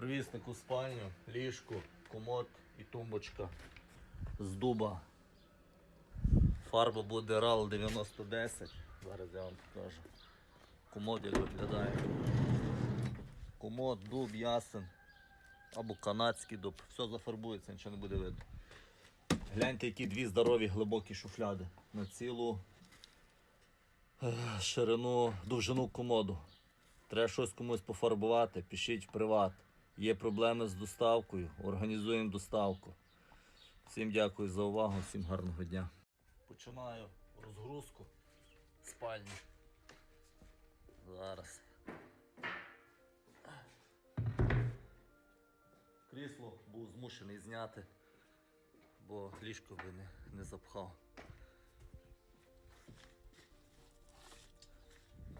Привісник у спальню, ліжко, комод і тумбочка з дуба. Фарба буде RAL 9010. Зараз я вам покажу. Комод як виглядає. Комод, дуб, ясен. Або канадський дуб. Все зафарбується, нічого не буде видно. Гляньте, які дві здорові глибокі шуфляди на цілу е, ширину, довжину комоду. Треба щось комусь пофарбувати, пишіть в приват. Є проблеми з доставкою, організуємо доставку. Всім дякую за увагу, всім гарного дня. Починаю розгрузку спальні. Зараз. Крісло був змушений зняти, бо ліжко би не, не запхав.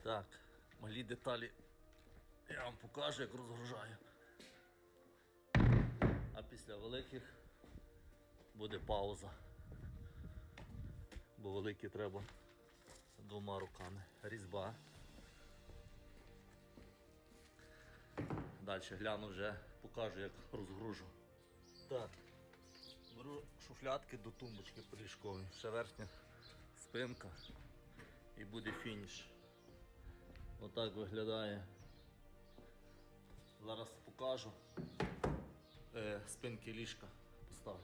Так, малі деталі я вам покажу, як розгружаю. Після великих буде пауза. Бо великі треба двома руками. Різьба. Далі гляну вже, покажу, як розгружу. Так, беру шуфлятки до тумбочки приліжкової. Ще верхня спинка і буде фініш. Отак виглядає. Зараз покажу. Е, спинки ліжка поставлю.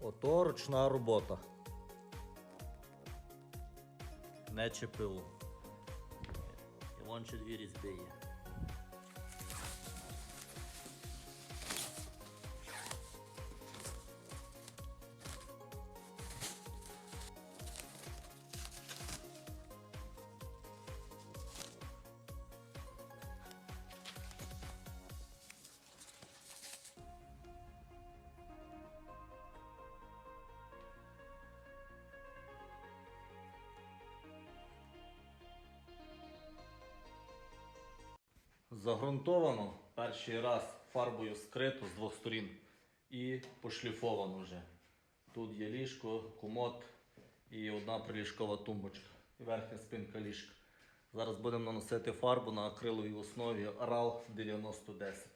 Ото ручна робота. Не ЧПУ. І вон ще дві різьби є. Загрунтовано перший раз фарбою скрито з двох сторін і пошліфовано вже. Тут є ліжко, комод і одна приліжкова тумбочка. Верхня спинка ліжка. Зараз будемо наносити фарбу на акриловій основі RAL 9010.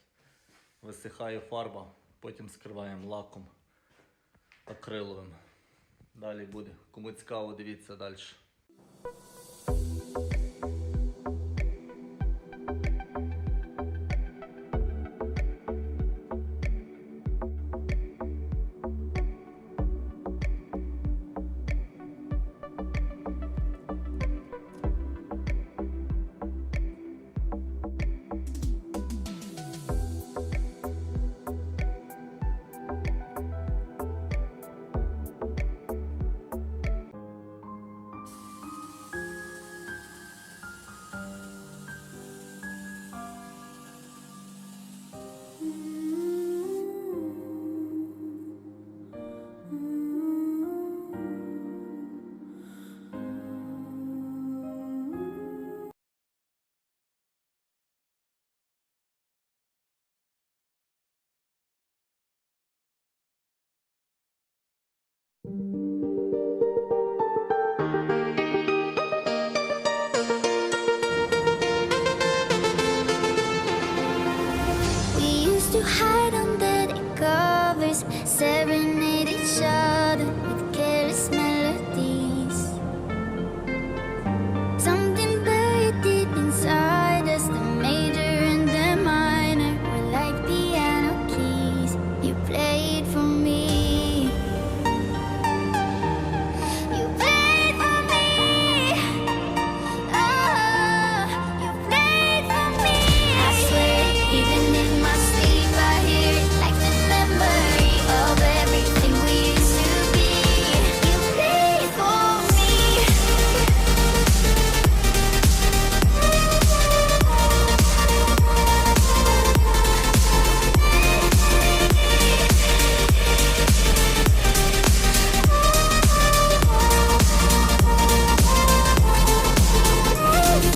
Висихає фарба, потім скриваємо лаком акриловим. Далі буде. Кому цікаво, дивіться далі.